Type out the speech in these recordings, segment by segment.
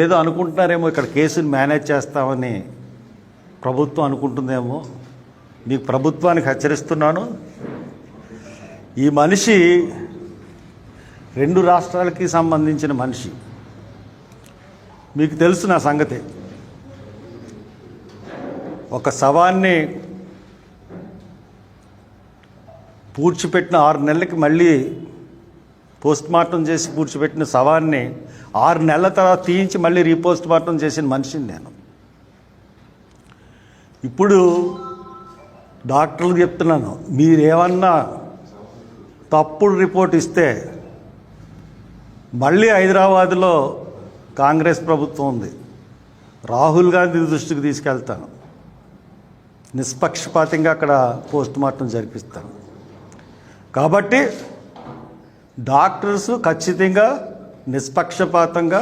ఏదో అనుకుంటున్నారేమో ఇక్కడ కేసుని మేనేజ్ చేస్తామని ప్రభుత్వం అనుకుంటుందేమో. మీకు ప్రభుత్వానికి హెచ్చరిస్తున్నాను. ఈ మనిషి రెండు రాష్ట్రాలకి సంబంధించిన మనిషి. మీకు తెలుసు నా సంగతి. ఒక శవాన్ని పూడ్చిపెట్టిన ఆరు నెలలకి మళ్ళీ పోస్ట్ మార్టం చేసి పూడ్చిపెట్టిన శవాన్ని ఆరు నెలల తర్వాత తీయించి మళ్ళీ రీపోస్ట్ మార్టం చేసిన మనిషిని నేను. ఇప్పుడు డాక్టర్లు చెప్తున్నాను మీరేమన్నా తప్పుడు రిపోర్ట్ ఇస్తే మళ్ళీ హైదరాబాద్లో కాంగ్రెస్ ప్రభుత్వం ఉంది. రాహుల్ గాంధీ దృష్టికి తీసుకెళ్తాను. నిష్పక్షపాతంగా అక్కడ పోస్ట్ మార్టం జరిపిస్తాను. కాబట్టి డాక్టర్స్ ఖచ్చితంగా నిష్పక్షపాతంగా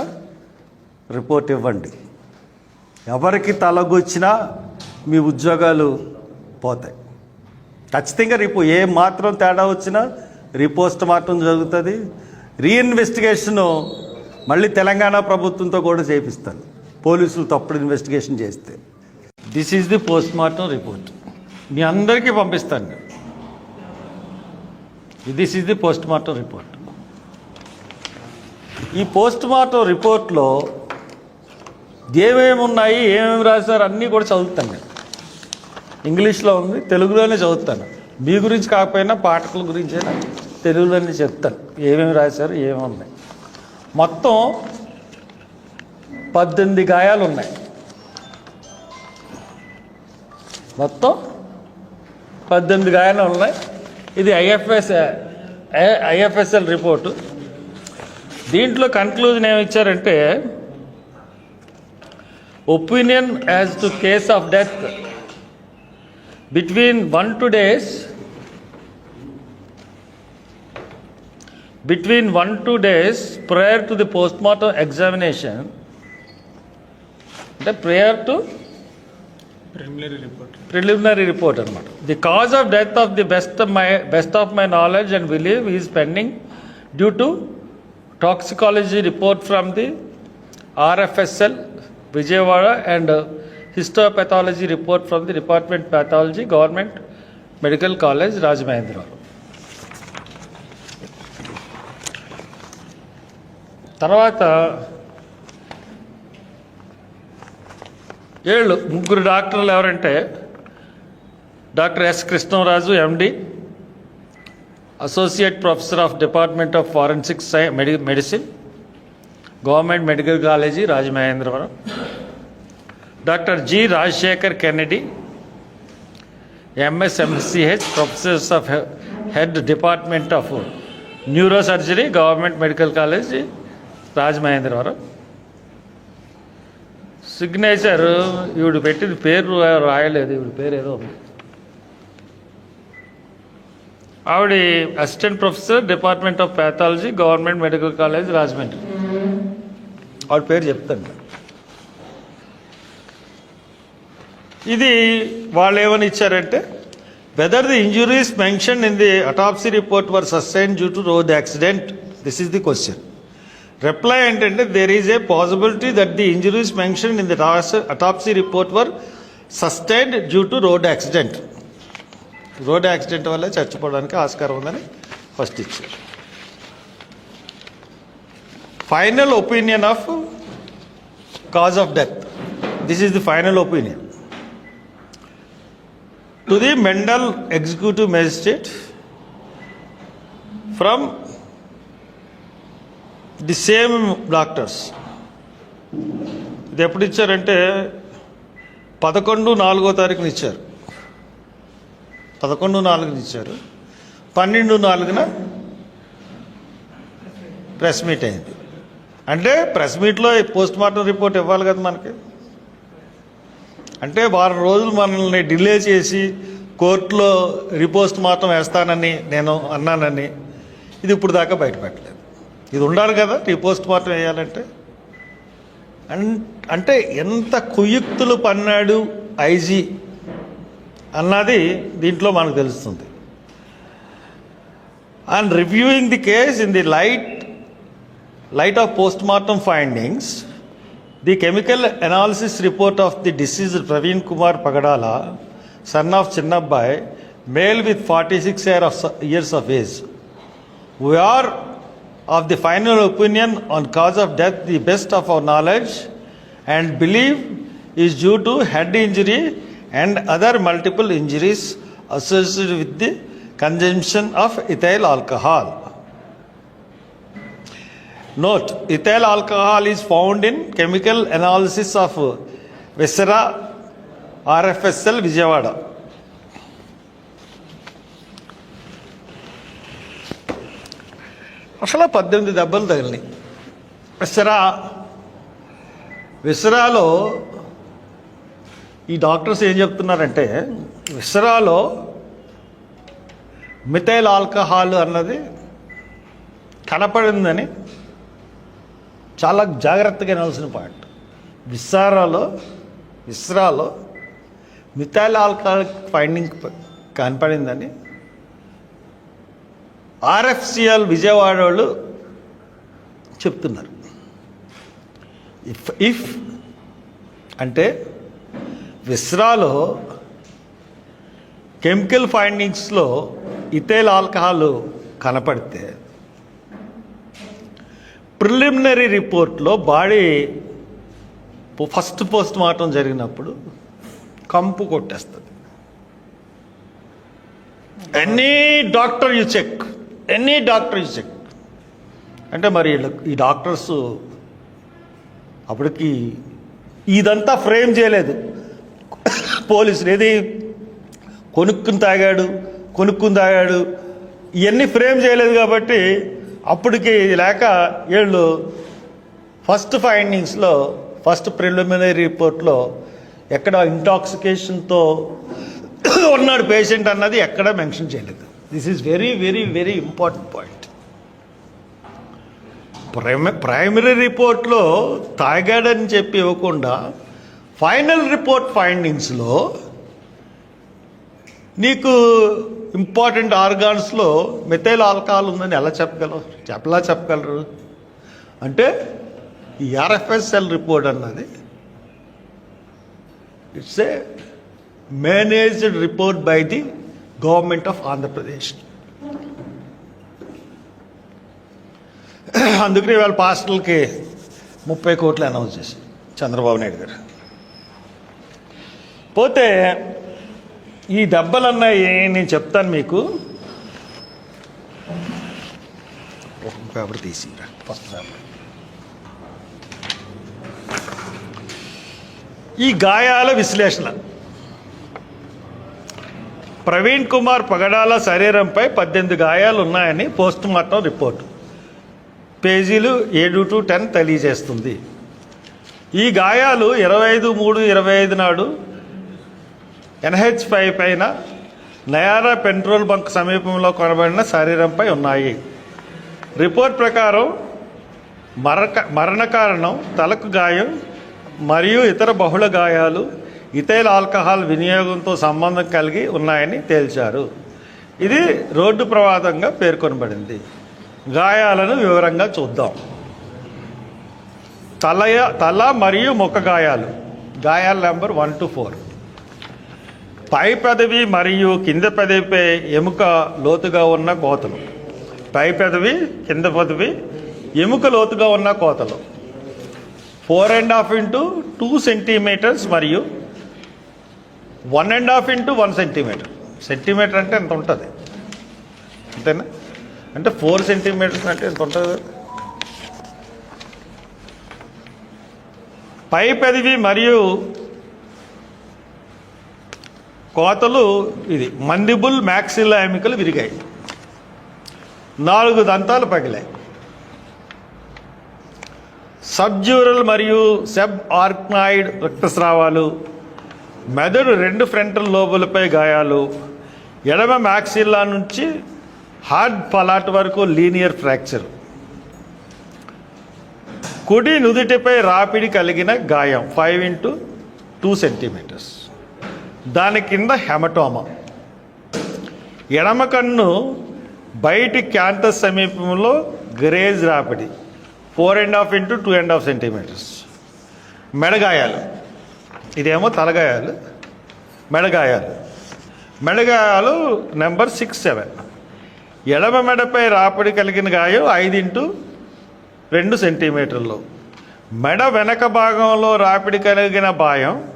రిపోర్ట్ ఇవ్వండి. ఎవరికి తలగొచ్చినా మీ ఉద్యోగాలు పోతాయి. ఖచ్చితంగా రిపో ఏ మాత్రం తేడా వచ్చినా రిపోస్ట్ మార్టం జరుగుతుంది. రీఇన్వెస్టిగేషన్ మళ్ళీ తెలంగాణ ప్రభుత్వంతో కూడా చేపిస్తాను. పోలీసులు తప్పుడు ఇన్వెస్టిగేషన్ చేస్తే. This is the post mortem report మీ అందరికీ పంపిస్తాను. This is the post mortem report ఈ పోస్ట్ మార్టం రిపోర్ట్లో ఏమేమి ఉన్నాయి ఏమేమి రాశారు అన్నీ కూడా చదువుతాను నేను. ఇంగ్లీష్లో ఉంది తెలుగులోనే చదువుతాను. మీ గురించి కాకపోయినా పాఠకుల గురించి అయినా తెలుగులోనే చెప్తాను. ఏమేమి రాశారు ఏమేమి ఉన్నాయి మొత్తం పద్దెనిమిది గాయాలు ఉన్నాయి మొత్తం పద్దెనిమిది గాయాలు ఉన్నాయి ఇది ఐఎఫ్ఎస్ ఐఎఫ్ఎస్ఎల్ రిపోర్టు. దీంట్లో కన్క్లూజన్ ఏమి ఇచ్చారంటే opinion as to cause of death between one two days between one two days prior to the post mortem examination అంటే prior to preliminary report preliminary report అనమాట the cause of death of the best my best of my knowledge and believe is pending due to toxicology report from the RFSL Vijayawada and histopathology report from the department pathology government medical college Rajamahendra తర్వాత ఏళ్ళు ముగ్గురు డాక్టర్లు ఎవరంటే doctor S Krishnaraju MD associate professor of department of forensic Sye medi medicine government medical college Rajamahendravaram doctor G Rajasekhar Kennedy MSMCH professors of head department of neuro surgery government medical college Rajamahendravaram signature ఈవిడ పెట్టిన పేరు రాయలేదు ఈవిడ పేరు ఏదో ఉంది ఆవిడ assistant professor department of pathology government medical college Rajahmundry. ఆవిడ పేరు చెప్తాను. ఇది వాళ్ళు ఏమని ఇచ్చారంటే whether the injuries mention in the autopsy report were sustain due to road accident this is the question reply ఏంటంటే there is a possibility that the injuries mention in the autopsy report were sustained due to road accident road accident వల్ల చచ్చిపోవడానికి ఆస్కారం ఉందని first ఇచ్చారు. Final opinion of cause of death this is the final opinion to the mandal executive magistrate from the same doctors ఇది ఎప్పుడు ఇచ్చారంటే పదకొండు నాలుగో తారీఖున ఇచ్చారు. పదకొండు నాలుగున ఇచ్చారు. పన్నెండు నాలుగున ప్రెస్ మీట్ అయింది. అంటే ప్రెస్ మీట్లో పోస్ట్ మార్టం రిపోర్ట్ ఇవ్వాలి కదా మనకి. అంటే వారం రోజులు మనల్ని డిలే చేసి కోర్టులో రిపోస్ట్ మార్టం వేస్తానని నేను అన్నానని ఇది ఇప్పుడు దాకా బయటపెట్టలేదు. ఇది ఉండాలి కదా రిపోస్ట్ మార్టం వేయాలంటే. అన్- అంటే ఎంత కుయుక్తులు పన్నాడు ఐజీ అన్నది దీంట్లో మనకు తెలుస్తుంది. And reviewing the case in the light light of post mortem findings the chemical analysis report of the deceased Praveen Kumar Pagadala son of Chinnabbai male with forty six year of years of age we are of the final opinion on cause of death the best of our knowledge and believe is due to head injury and other multiple injuries associated with the consumption of ethyl alcohol note ethyl alcohol is found in chemical analysis of viscera RFSL Vijayawada అసలు పద్దెనిమిది దెబ్బలు తగిలినాయి. విసరా విసరాలో ఈ doctors ఏం చెప్తున్నారంటే విసరాలో methyl alcohol అన్నది కనపడిందని చాలా జాగ్రత్తగా వినాల్సిన పాయింట్. విసారాలో విస్రాలో మిథైల్ ఆల్కహాల్ ఫైండింగ్ కనపడిందని ఆర్ఎఫ్సిఎల్ విజయవాడ వాళ్ళు చెప్తున్నారు. ఇఫ్ ఇఫ్ అంటే విస్రాలో కెమికల్ ఫైండింగ్స్లో ఇథైల్ ఆల్కహాల్ కనపడితే ప్రిలిమినరీ రిపోర్ట్లో బాడీ ఫస్ట్ పోస్ట్ మార్టం జరిగినప్పుడు కంపు కొట్టేస్తుంది. Any doctor you check any doctor you check. అంటే మరి ఈ డాక్టర్స్ అప్పటికి ఇదంతా ఫ్రేమ్ చేయలేదు. పోలీసులు ఏది? కొనుక్కుని తాగాడు కొనుక్కుని తాగాడు. ఇవన్నీ ఫ్రేమ్ చేయలేదు కాబట్టి అప్పటికి లేక వీళ్ళు ఫస్ట్ ఫైండింగ్స్లో ఫస్ట్ ప్రిలిమినరీ రిపోర్ట్లో ఎక్కడ ఇంటాక్సికేషన్తో ఉన్నాడు పేషెంట్ అన్నది ఎక్కడ మెన్షన్ చేయలేదు. This is very very very important point ప్రైమ primary రిపోర్ట్లో తాగాడని చెప్పి ఇవ్వకుండా ఫైనల్ రిపోర్ట్ ఫైండింగ్స్లో నీకు ఇంపార్టెంట్ ఆర్గాన్స్లో మెథైల్ ఆల్కహాల్ ఉందని ఎలా చెప్పగలవు? ఎలా చెప్పగలరు? అంటే ఈ ఆర్ఎఫ్ఎస్ఎల్ రిపోర్ట్ అన్నది it's a managed report by the government of Andhra Pradesh అందుకనే వాళ్ళ పాస్టల్కి ముప్పై కోట్లు అనౌన్స్ చేశారు చంద్రబాబు నాయుడు గారు. పోతే ఈ దెబ్బలన్నాయి నేను చెప్తాను మీకు. ఒక పేపర్ తీసిరా. ఫస్ట్ పేపర్ ఈ గాయాల విశ్లేషణ. ప్రవీణ్ కుమార్ పగడాల శరీరంపై పద్దెనిమిది గాయాలు ఉన్నాయని పోస్ట్ మార్టం రిపోర్టు. పేజీలు ఏడు టు టెన్ తెలియజేస్తుంది. ఈ గాయాలు ఇరవై ఐదు మూడు ఇరవై ఐదు నాడు ఎన్హెచ్ ఫైవ్ పైన నయారా పెట్రోల్ బంక్ సమీపంలో కొనబడిన శరీరంపై ఉన్నాయి. రిపోర్ట్ ప్రకారం మరక మరణ కారణం తలకు గాయం మరియు ఇతర బహుళ గాయాలు ఇతైల్ ఆల్కహాల్ వినియోగంతో సంబంధం కలిగి ఉన్నాయని తేల్చారు. ఇది రోడ్డు ప్రమాదంగా పేర్కొనబడింది. గాయాలను వివరంగా చూద్దాం. తలయ తల మరియు ముఖ గాయాలు. గాయాల నెంబర్ వన్ టు ఫోర్. పై పెదవి మరియు కింద పెదవిపై ఎముక లోతుగా ఉన్న కోతలు. పై పెదవి కింద పెదవి ఎముక లోతుగా ఉన్న కోతలు. Four and half into two centimetres మరియు one and half into one centimetre centimetre అంటే ఎంత ఉంటుంది? అంతేనా? అంటే ఫోర్ సెంటీమీటర్స్ అంటే ఎంత ఉంటుంది? పై పెదవి మరియు కోతలు ఇది మండిబుల్ మ్యాక్సిల్లా ఎమికలు విరిగాయి. నాలుగు దంతాలు పగిలాయి. సబ్జ్యూరల్ మరియు సెబ్ ఆర్క్నాయిడ్ రక్తస్రావాలు మెదడు రెండు ఫ్రంటల్ లోబులపై గాయాలు ఎడమ మ్యాక్సిల్లా నుంచి హార్డ్ పలాట్ వరకు లీనియర్ ఫ్రాక్చర్. కుడి నుదుటిపై రాపిడి కలిగిన గాయం ఫైవ్ ఇంటూ టూ సెంటీమీటర్స్. దాని కింద హెమటోమ. ఎడమ కన్ను బయటి క్యాంటస్ సమీపంలో graze రాపిడి. Four and half into two and half centimetres. మెడగాయాలు. ఇదేమో తలగాయాలు. మెడగాయాలు. మెడగాయాలు నెంబర్ సిక్స్ సెవెన్. ఎడమ మెడపై రాపిడి కలిగిన గాయం ఐదు ఇంటూ రెండు సెంటీమీటర్లు. మెడ వెనక భాగంలో రాపిడి కలిగిన భాయం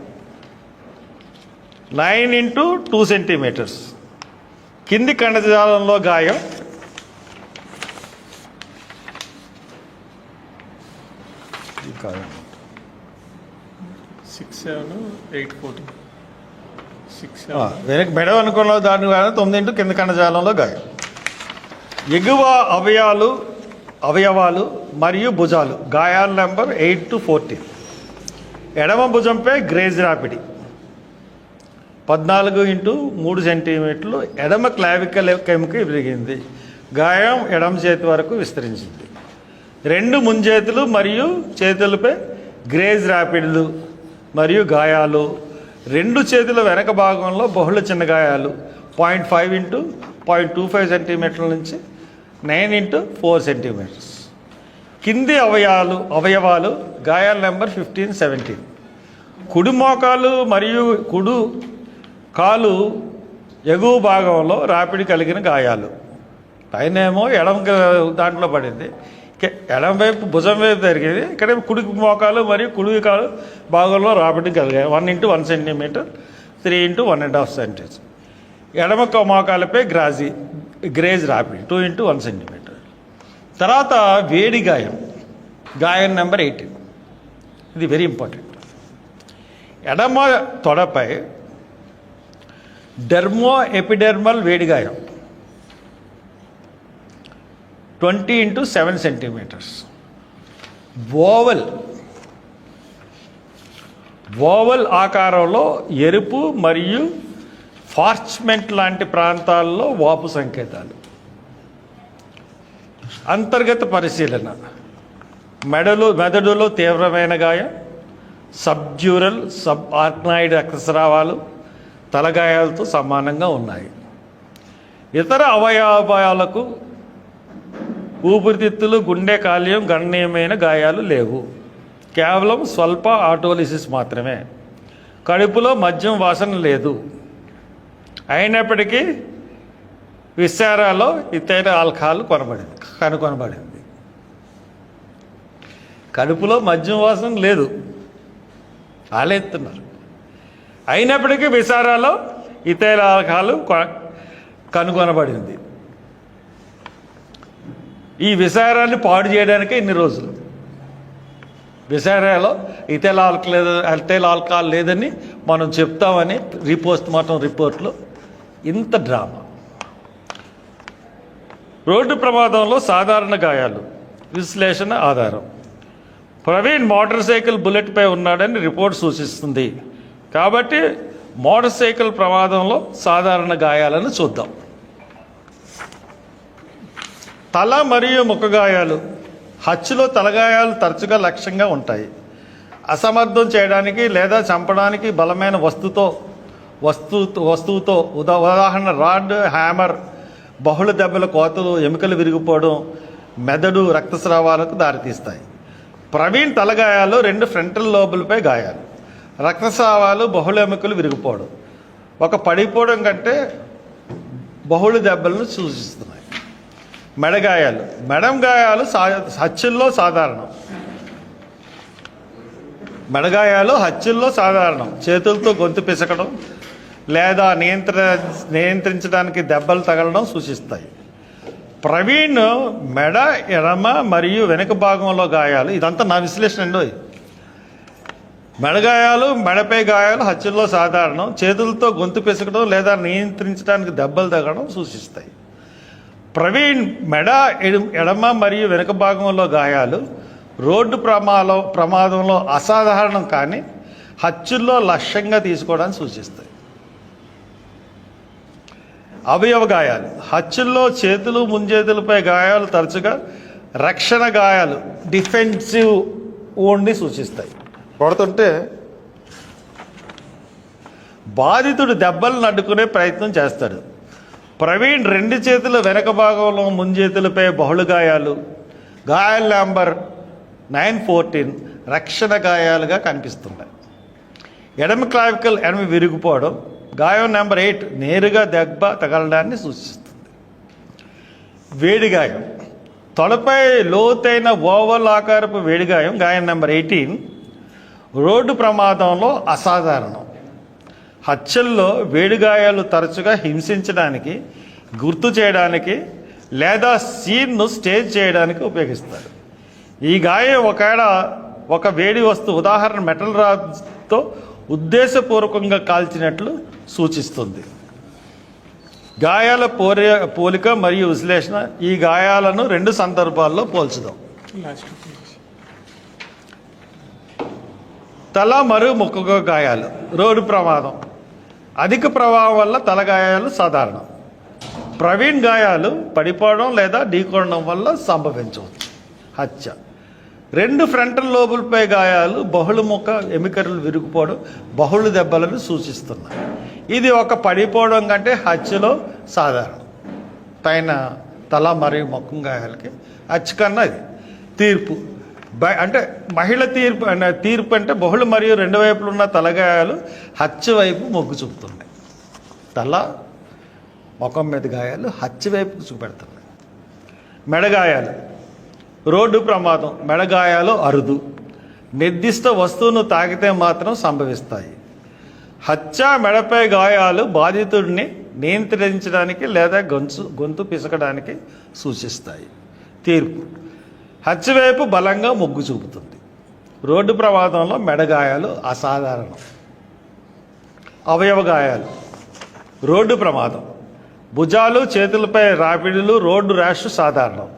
నైన్ ఇంటూ టూ సెంటీమీటర్స్. కింది కణజాలంలో గాయం. Six seven eight fourteen six ఆ, సెవెన్ వెనక మెడ అనుకున్న దాని గాయం. తొమ్మిది ఇంటూ కింది కణజాలంలో గాయం. ఎగువ అవయాలు అవయవాలు మరియు భుజాలు. గాయాల నెంబర్ ఎయిట్ టు ఫోర్టీన్. ఎడమ భుజంపై గ్రేజ్ రాపిడి. పద్నాలుగు ఇంటూ మూడు సెంటీమీటర్లు ఎడమ క్లావికల్ కెముక విరిగింది గాయం ఎడమ చేతి వరకు విస్తరించింది. రెండు ముంజేతులు మరియు చేతులపై గ్రేజ్ ర్యాపిడ్లు మరియు గాయాలు. రెండు చేతుల వెనక భాగంలో బహుళ చిన్న గాయాలు. Point five into point two five సెంటీమీటర్ల నుంచి నైన్ ఇంటూ ఫోర్ సెంటీమీటర్స్. కింది అవయాలు అవయవాలు గాయాల నెంబర్ ఫిఫ్టీన్ సెవెంటీన్. కుడి మోకాలు మరియు కుడు కాలు ఎగువ భాగంలో రాపిడి కలిగిన గాయాలు. పైనేమో ఎడమ దాంట్లో పడింది. కే- ఎడమ వైపు భుజం వైపు జరిగేది. ఇక్కడ కుడి మోకాలు మరియు కుడి కాలు భాగంలో రాపిడి కలిగాయి. One into one centimetre three into one and half centimetre ఎడమ మోకాలపై గ్రాజీ గ్రేజ్ రాపిడి టూ ఇంటూ వన్ సెంటీమీటర్. తర్వాత వేడి గాయం గాయం నెంబర్ ఎయిటీన్. ఇది వెరీ ఇంపార్టెంట్. ఎడమ తొడపై dermo epidermal వేడిగాయం. Twenty into seven centimetres. Oval. Oval ఆకారంలో ఎరుపు మరియు ఫార్చ్మెంట్ లాంటి ప్రాంతాల్లో వాపు సంకేతాలు. అంతర్గత పరిశీలన. మెడలు మెదడులో తీవ్రమైన గాయం సబ్జ్యూరల్ సబ్ ఆర్క్నాయిడ్ రక్తస్రావాలు తలగాయాలతో సమానంగా ఉన్నాయి. ఇతర అవయవాలకు ఊపిరితిత్తులు గుండె కాల్యం గణనీయమైన గాయాలు లేవు. కేవలం స్వల్ప ఆటోలిసిస్ మాత్రమే. కడుపులో మద్యం వాసన లేదు. అయినప్పటికీ విశారాలో ఇతర ఆల్కహాల్ కొనబడింది కనుకొనబడింది. కడుపులో మద్యం వాసన లేదు. ఆలెత్తున్నారు. అయినప్పటికీ విసారాలో ఇతర ఆల్కహాల్ కనుగొనబడింది. ఈ విసారాన్ని పాడు చేయడానికి ఇన్ని రోజులు. విసారాలో ఇతేల్ ఆల్కహాల్ లేదు అల్టైల్ ఆల్కహాల్ లేదని మనం చెప్తామని రీపోస్ట్ మార్టం రిపోర్ట్లో ఇంత డ్రామా. రోడ్డు ప్రమాదంలో సాధారణ గాయాలు. విశ్లేషణ ఆధారం. ప్రవీణ్ మోటార్ సైకిల్ బుల్లెట్పై ఉన్నాడని రిపోర్ట్ సూచిస్తుంది. కాబట్టి మోటార్ సైకిల్ ప్రమాదంలో సాధారణ గాయాలను చూద్దాం. తల మరియు ముఖ గాయాలు హత్యలో తలగాయాలు తరచుగా లక్ష్యంగా ఉంటాయి. అసమర్థం చేయడానికి లేదా చంపడానికి బలమైన వస్తుతో వస్తు వస్తువుతో ఉదా ఉదాహరణ రాడ్ హ్యామర్ బహుళ దెబ్బల కోతలు ఎముకలు విరిగిపోవడం మెదడు రక్తస్రావాలకు దారితీస్తాయి. ప్రవీణ్ తలగాయాలు రెండు ఫ్రంటల్ లోబులపై గాయాలు. రక్తస్రావాలు బహుళ ఎముకలు విరిగిపోవడం. ఒక పడిపోవడం కంటే బహుళ దెబ్బలను సూచిస్తున్నాయి. మెడగాయాలు. మెడం గాయాలు సా హత్యల్లో సాధారణం. మెడగాయాలు హత్యల్లో సాధారణం. చేతులతో గొంతు పిసకడం లేదా నియంత్ర నియంత్రించడానికి దెబ్బలు తగలడం సూచిస్తాయి. ప్రవీణ్ మెడ ఎడమ మరియు వెనుక భాగంలో గాయాలు. ఇదంతా నా విశ్లేషణ అండి. మెడగాయాలు మెడపై గాయాలు హత్యల్లో సాధారణం. చేతులతో గొంతు పెసకడం లేదా నియంత్రించడానికి దెబ్బలు తగ్గడం సూచిస్తాయి. ప్రవీణ్ మెడ ఎడమ మరియు వెనుక భాగంలో గాయాలు. రోడ్డు ప్రమాదం ప్రమాదంలో అసాధారణం కానీ హత్యల్లో లక్ష్యంగా తీసుకోవడానికి సూచిస్తాయి. అవయవ గాయాలు. హత్యల్లో చేతులు ముంజేతులపై గాయాలు తరచుగా రక్షణ గాయాలు డిఫెన్సివ్ ఓన్ని సూచిస్తాయి. కొడుతుంటే బాధితుడు దెబ్బలను అడ్డుకునే ప్రయత్నం చేస్తాడు. ప్రవీణ్ రెండు చేతుల వెనక భాగంలో ముంజేతులపై బహుళ గాయాలు. గాయాల నెంబర్ నైన్ ఫోర్టీన్ రక్షణ గాయాలుగా కనిపిస్తున్నాయి. ఎడమ క్లావికల్ ఎడమ విరిగిపోవడం గాయం నెంబర్ ఎయిట్ నేరుగా దెబ్బ తగలడాన్ని సూచిస్తుంది. వేడిగాయం తొలపై లోతైన ఓవల్ ఆకారపు వేడిగాయం గాయం నెంబర్ ఎయిటీన్ రోడ్డు ప్రమాదంలో అసాధారణం. హత్యల్లో వేడిగాయాలు తరచుగా హింసించడానికి గుర్తు చేయడానికి లేదా సీన్ను స్టేజ్ చేయడానికి ఉపయోగిస్తారు. ఈ గాయం ఒకవేళ ఒక వేడి వస్తువు ఉదాహరణ మెటల్ రాడ్తో ఉద్దేశపూర్వకంగా కాల్చినట్లు సూచిస్తుంది. గాయాల పోరే పోలిక మరియు విశ్లేషణ ఈ గాయాలను రెండు సందర్భాల్లో పోల్చుదాం. తల మరియు ముక్కుగో గాయాలు. రోడ్డు ప్రమాదం. అధిక ప్రభావం వల్ల తల గాయాలు సాధారణం. ప్రవీణ్ గాయాలు పడిపోవడం లేదా ఢీకొనడం వల్ల సంభవించవచ్చు. హత్య. రెండు ఫ్రంటల్ లోబులపై గాయాలు బహుళముఖ ఎమికలు విరిగిపోవడం బహుళ దెబ్బలను సూచిస్తున్నాయి. ఇది ఒక పడిపోవడం కంటే హత్యలో సాధారణం. పైన తల మరియు ముఖం గాయాలకి హత్య కన్నా ఇది. తీర్పు. అంటే మహిళ తీర్పు తీర్పు అంటే బహుళ మరియు రెండు వైపులు ఉన్న తలగాయాలు హత్య వైపు మొగ్గు చూపుతున్నాయి. తల ముఖం మీద గాయాలు హత్య వైపు చూపెడుతున్నాయి. మెడగాయాలు. రోడ్డు ప్రమాదం. మెడగాయాలు అరుదు. నిర్దిష్ట వస్తువును తాకితే మాత్రం సంభవిస్తాయి. హత్య మెడపై గాయాలు బాధితుడిని నియంత్రించడానికి లేదా గొంతు గొంతు పిసకడానికి సూచిస్తాయి. తీర్పు. హత్య బలంగా మొగ్గు చూపుతుంది. రోడ్డు ప్రమాదంలో మెడగాయాలు అసాధారణం. అవయవ గాయాలు రోడ్డు ప్రమాదం. భుజాలు చేతులపై రాపిడులు రోడ్డు ర్యాష్ సాధారణం.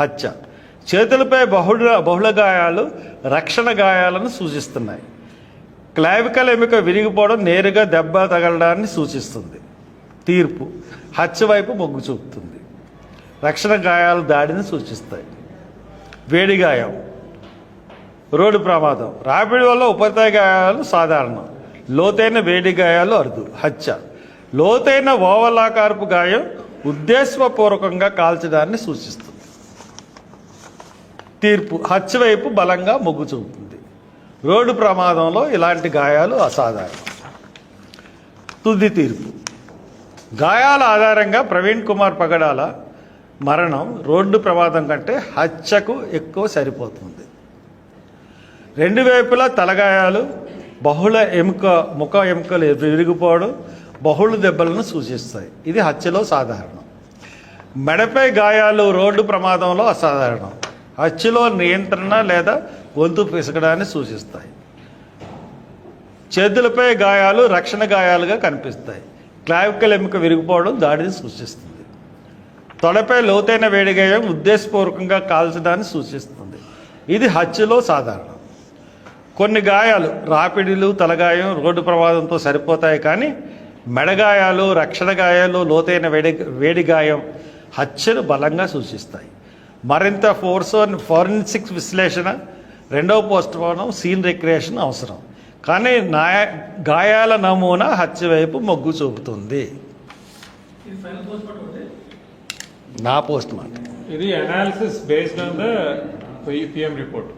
హత్య. చేతులపై బహుళ బహుళ గాయాలు రక్షణ గాయాలను సూచిస్తున్నాయి. క్లావికల్ ఎముక విరిగిపోవడం నేరుగా దెబ్బ తగలడాన్ని సూచిస్తుంది. తీర్పు. హత్య వైపు మొగ్గు చూపుతుంది. రక్షణ గాయాలు దాడిని సూచిస్తాయి. వేడి గాయం రోడ్డు ప్రమాదం. రాపిడి వల్ల ఉపరితల గాయాలు సాధారణం. లోతైన వేడి గాయాలు అరుదు. హత్య. లోతైన ఓవలాకారపు గాయం ఉద్దేశపూర్వకంగా కాల్చడాన్ని సూచిస్తుంది. తీర్పు. హత్య వైపు బలంగా మొగ్గు చూపుతుంది. రోడ్డు ప్రమాదంలో ఇలాంటి గాయాలు అసాధారణం. తుది తీర్పు. గాయాల ఆధారంగా ప్రవీణ్ కుమార్ పగడాల మరణం రోడ్డు ప్రమాదం కంటే హత్యకు ఎక్కువ సరిపోతుంది. రెండు వైపులా తలగాయాలు బహుళ ఎముక ముఖ ఎముకలు విరిగిపోవడం బహుళ దెబ్బలను సూచిస్తాయి. ఇది హత్యలో సాధారణం. మెడపై గాయాలు రోడ్డు ప్రమాదంలో అసాధారణం. హత్యలో నియంత్రణ లేదా గొంతు పిసకడాన్ని సూచిస్తాయి. చేతులపై గాయాలు రక్షణ గాయాలుగా కనిపిస్తాయి. క్లావికల్ ఎముక విరిగిపోవడం దాడిని సూచిస్తుంది. తొడపై లోతైన వేడిగాయం ఉద్దేశపూర్వకంగా కాల్చడాన్ని సూచిస్తుంది. ఇది హత్యలో సాధారణం. కొన్ని గాయాలు రాపిడిలు తలగాయం రోడ్డు ప్రమాదంతో సరిపోతాయి కానీ మెడగాయాలు రక్షణ గాయాలు లోతైన వేడి వేడి గాయం హత్యను బలంగా సూచిస్తాయి. మరింత ఫోర్స్ ఫోరెన్సిక్ విశ్లేషణ రెండవ పోస్ట్ మార్టం సీన్ రిక్రియేషన్ అవసరం. కానీ నా గాయాల నమూనా హత్య వైపు మొగ్గు చూపుతుంది. నా పోస్ట్ మార్టం. ఇది analysis based on the PM report